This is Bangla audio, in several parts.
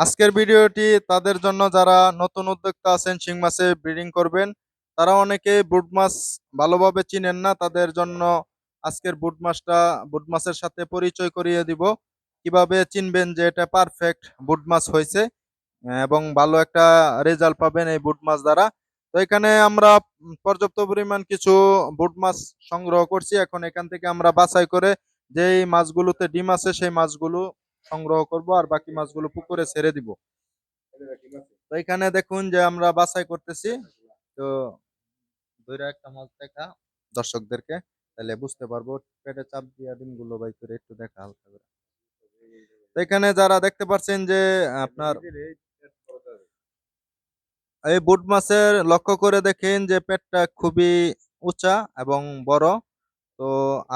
আজকের ভিডিওটি তাদের জন্য যারা নতুন উদ্যোক্তা আছেন, শিং মাছে ব্রিডিং করবেন, তারা অনেকে বুট মাছ ভালোভাবে চিনেন না, তাদের জন্য আজকের বুট মাছটা, বুট মাছের সাথে পরিচয় করিয়ে দিব। কীভাবে চিনবেন যে এটা পারফেক্ট বুট মাছ হয়েছে, এবং ভালো একটা রেজাল্ট পাবেন এই বুট মাছ দ্বারা। তো এখানে আমরা পর্যাপ্ত পরিমাণ কিছু বুট মাছ সংগ্রহ করছি। এখন এখান থেকে আমরা বাছাই করে যেই মাছগুলোতে ডিম আছে, সেই মাছগুলো সংগ্রহ করব আর বাকি মাছগুলো পুকুরে ছেড়ে দিব। তো এখানে দেখুন যে আমরা বাছাই করতেছি। তো দুইটা একটা মাছ দেখা দর্শকদেরকে, তাহলে বুঝতে পারব, পেটে চাপ দিয়া ডিমগুলো বাই করে একটু দেখা হালকা করে। তো এখানে যারা দেখতে পাচ্ছেন যে আপনার এই বুট মাছের লক্ষ্য করে দেখেন যে পেটটা খুবই উঁচা এবং বড়। তো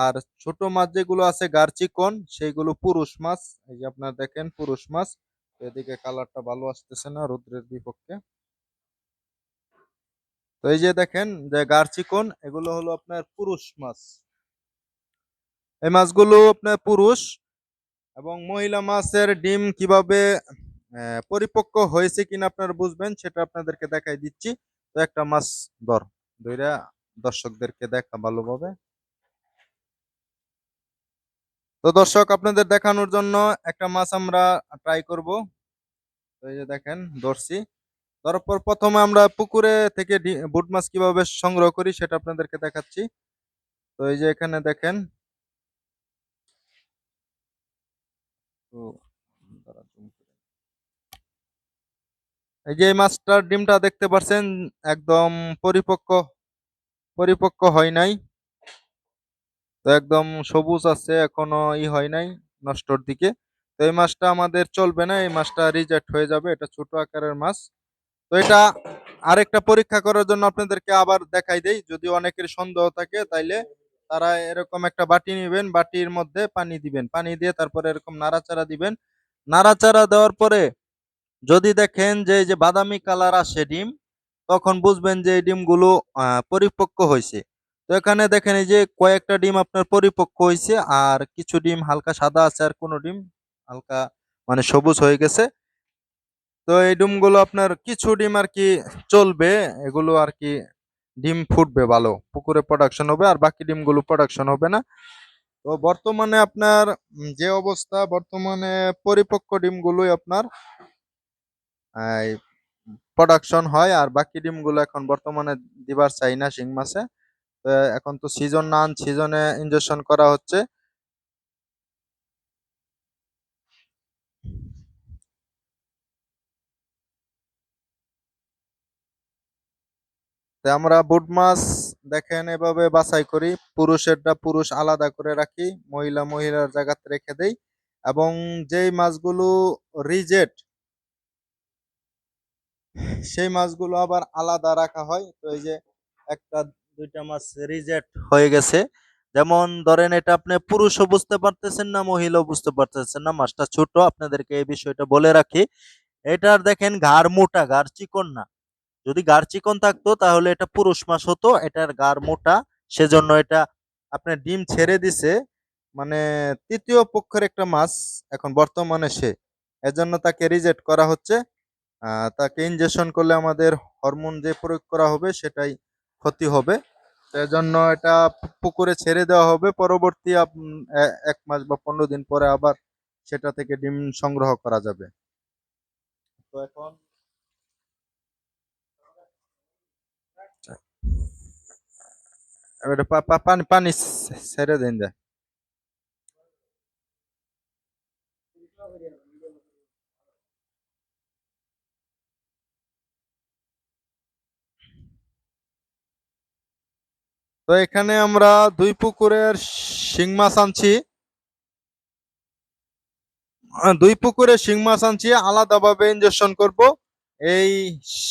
আর ছোট মাছ যেগুলো আছে গারচিকন সেইগুলো পুরুষ মাছ। এই যে আপনার দেখেন পুরুষ মাছ এদিকে কালারটা ভালো আসতেছে না রৌদ্রের বিপক্ষে। তো এই যে দেখেন যে গারচিকন এগুলো হলো আপনার পুরুষ মাছ। এই মাছগুলো আপনার পুরুষ এবং মহিলা মাছের ডিম কীভাবে পরিপক্ক হয়েছে কিনা আপনারা বুঝবেন, সেটা আপনাদেরকে দেখাই দিচ্ছি। তো একটা মাছ ধর, ধইরা দর্শকদেরকে দেখা ভালোভাবে। তো দর্শক, আপনাদের দেখানোর জন্য একটা মাছ আমরা ট্রাই করব। তো এই যে দেখেন, ধরছি। তারপর প্রথমে আমরা পুকুরে থেকে বুট মাছ কীভাবে সংগ্রহ করি সেটা আপনাদেরকে দেখাচ্ছি। তো এই যে এখানে দেখেন। তো। এই যে মাছটার ডিমটা দেখতে পাচ্ছেন একদম পরিপক্ক পরিপক্ক হয় নাই। তো একদম সবুজ আছে, এখনও ই হয় নাই নষ্টর দিকে। তো এই মাছটা আমাদের চলবে না, এই মাছটা রিজেক্ট হয়ে যাবে, এটা ছোট আকারের মাছ। তো এটা আরেকটা পরীক্ষা করার জন্য আপনাদেরকে আবার দেখাই দেই, যদি অনেকের সন্দেহ থাকে তাইলে তারা এরকম একটা বাটি নেবেন, বাটির মধ্যে পানি দিবেন। পানি দিয়ে তারপরে এরকম নাড়াচাড়া দিবেন। নাড়াচাড়া দেওয়ার পরে যদি দেখেন যে যে বাদামি কালার আসে ডিম, তখন বুঝবেন যে এই ডিমগুলো পরিপক্ক হয়েছে তো এখানে দেখেন এই যে কয়েকটা ডিম আপনার পরিপক্ক হয়েছে আর কিছু ডিম হালকা সাদা আছে আর কোনো ডিম হালকা মানে সবুজ হয়ে গেছে। তো এই ডিমগুলো আপনার কিছু ডিম আর কি চলবে, এগুলো আর কি ডিম ফুটবে ভালো, পুকুরে প্রোডাকশন হবে আর বাকি ডিমগুলো প্রোডাকশন হবে না। তো বর্তমানে আপনার যে অবস্থা, বর্তমানে পরিপক্ক ডিমগুলোই আপনার প্রোডাকশন হয় আর বাকি ডিমগুলো এখন বর্তমানে দিবার চাই না, শিং তো এখন তো সিজন না সিজনে ইনজেকশন করা হচ্ছে। আমরা বুট মাছ দেখেন এভাবে বাছাই করি। পুরুষেরটা পুরুষ আলাদা করে রাখি, মহিলা মহিলার জায়গাতে রেখে দেই। এবং যেই মাছগুলো রিজেট সেই মাছগুলো আবার আলাদা রাখা হয়। তো এই যে একটা দুইটা মাছ রিজেক্ট হয়ে গেছে। যেমন ধরেন এটা আপনি পুরুষও বুঝতে পারতেছেন না, মহিলাও বুঝতে পারতেছেন না। মাছটা ছোট, আপনাদেরকে এই বিষয়টা বলে রাখি। এটার দেখেন ঘাড় মোটা, ঘাড় চিকন না। যদি গাঢ় চিকন থাকতো তাহলে এটা পুরুষ মাছ হতো, এটার গাঢ় মোটা। সেজন্য এটা আপনার ডিম ছেড়ে দিছে। মানে তৃতীয় পক্ষের একটা মাছ এখন বর্তমানে সে। এজন্য তাকে রিজেক্ট করা হচ্ছে। তাকে ইনজেকশন করলে আমাদের হরমোন যে প্রয়োগ করা হবে সেটাই ক্ষতি হবে। এজন্য এটা পুকুরে ছেড়ে দেওয়া হবে। পরবর্তী এক মাস বা পনেরো দিন পরে আবার সেটা থেকে ডিম সংগ্রহ করা যাবে। তো এখন পা- পানি পানি ছেড়ে দিন যায় তো এখানে আমরা দুই পুকুরের শিং মাছ আনছি। দুই পুকুরে শিং মাছ আনছি, আলাদাভাবে ইনজেকশন করব। এই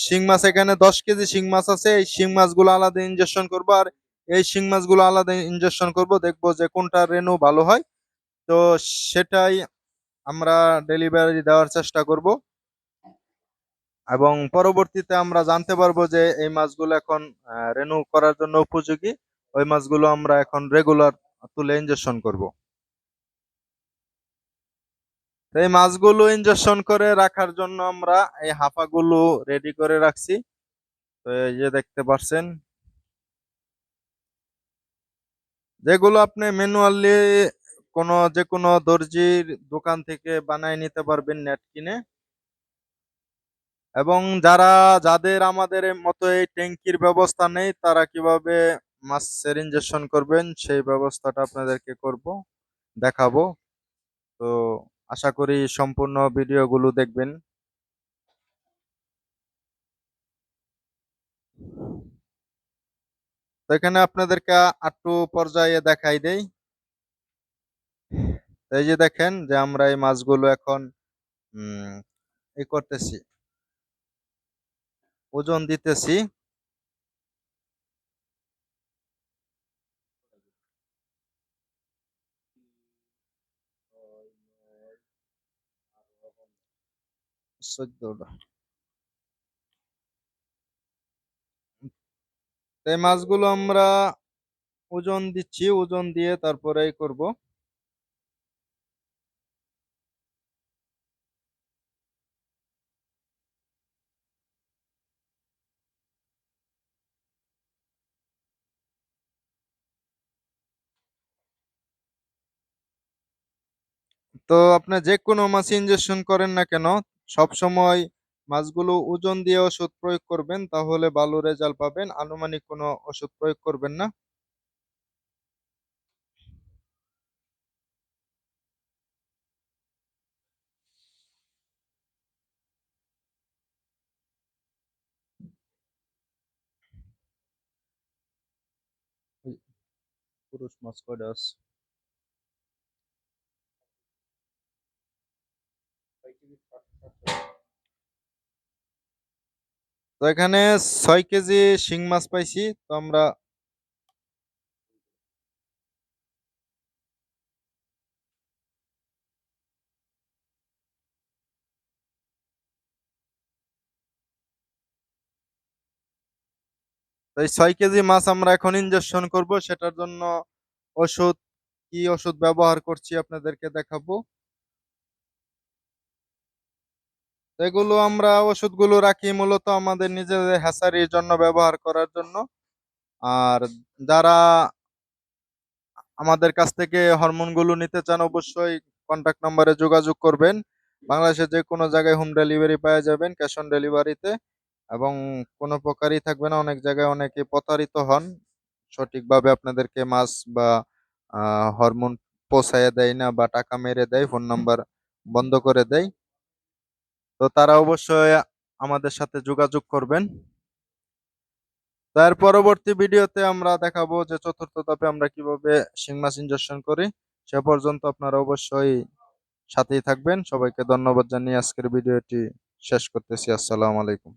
শিং মাছ এখানে দশ কেজি শিং মাছ আছে, এই শিং মাছগুলো আলাদা ইনজেকশন করব আর এই শিং মাছগুলো আলাদা ইনজেকশন করব, দেখব যে কোনটা রেনু ভালো হয়। তো সেটাই আমরা ডেলিভারি দেওয়ার চেষ্টা করব। এবং পরবর্তীতে আমরা জানতে পারব যে এই মাছগুলো এখন রেনু করার জন্য উপযোগী। ওই মাছগুলো আমরা এখন রেগুলার তুলে ইনজেকশন করব। এই মাছগুলো ইনজেকশন করে রাখার জন্য আমরা এই হাফাগুলো রেডি করে রাখছি। তো এই যে দেখতে পাচ্ছেন যেগুলো আপনি ম্যানুয়ালি কোনো যে কোনো দর্জির দোকান থেকে বানায় নিতে পারবেন নেট কিনে। এবং যারা, যাদের আমাদের মতো এই ট্যাঙ্কির ব্যবস্থা নেই, তারা কীভাবে মাছের ইনজেকশন করবেন, সেই ব্যবস্থাটা আপনাদেরকে করব, দেখাবো। তো আশা করি সম্পূর্ণ ভিডিওগুলো দেখবেন। তো এখানে আপনাদেরকে আটটু পর্যায়ে দেখাই দেই। এই যে দেখেন যে আমরা এই মাছগুলো এখন ই করতেছি। ওজন দিতেছি। মাছগুলো আমরা ওজন দিচ্ছি ওজন দিয়ে তারপরেই করব। তো আপনি যে কোনো মাছ ইনজেকশন করেন না কেন সব সময় মাছগুলো ওজন দিয়ে ওষুধ প্রয়োগ করবেন, তাহলে ভালো রেজাল্ট পাবেন। আনুমানিক কোনো ওষুধ প্রয়োগ করবেন না। পুরুষ মাছ কয়টা আছে? তো এখানে ছয় কেজি শিং মাছ পাইছি, তো আমরা তো এই ছয় কেজি মাছ আমরা এখন ইনজেকশন করব, সেটার জন্য ওষুধ, কি ওষুধ ব্যবহার করছি আপনাদেরকে দেখাবো। এগুলো আমরা ওষুধগুলো রাখি মূলত আমাদের নিজেদের হ্যাচারির জন্য ব্যবহার করার জন্য। আর যারা আমাদের কাছ থেকে হরমোনগুলো নিতে চান অবশ্যই কন্ট্যাক্ট নম্বরে যোগাযোগ করবেন। বাংলাদেশের যে কোনো জায়গায় হোম ডেলিভারি পাওয়া যাবেন ক্যাশ অন ডেলিভারিতে এবং কোনো প্রকারই থাকবে না, অনেক জায়গায় অনেকে প্রতারিত হন। সঠিকভাবে আপনাদেরকে মাছ বা হরমোন পৌঁছাইয়া দেয় না বা টাকা মেরে দেয় ফোন নাম্বার বন্ধ করে দেয়। তো তারা অবশ্যই আমাদের সাথে যোগাযোগ করবেন। তার পরবর্তী ভিডিওতে আমরা দেখাবো যে চতুর্থ ধাপে আমরা কীভাবে শিং মাছ ইনজেকশন করি। সে পর্যন্ত আপনারা অবশ্যই সাথেই থাকবেন। সবাইকে ধন্যবাদ জানিয়ে আজকের ভিডিওটি শেষ করতেছি। আসসালামু আলাইকুম।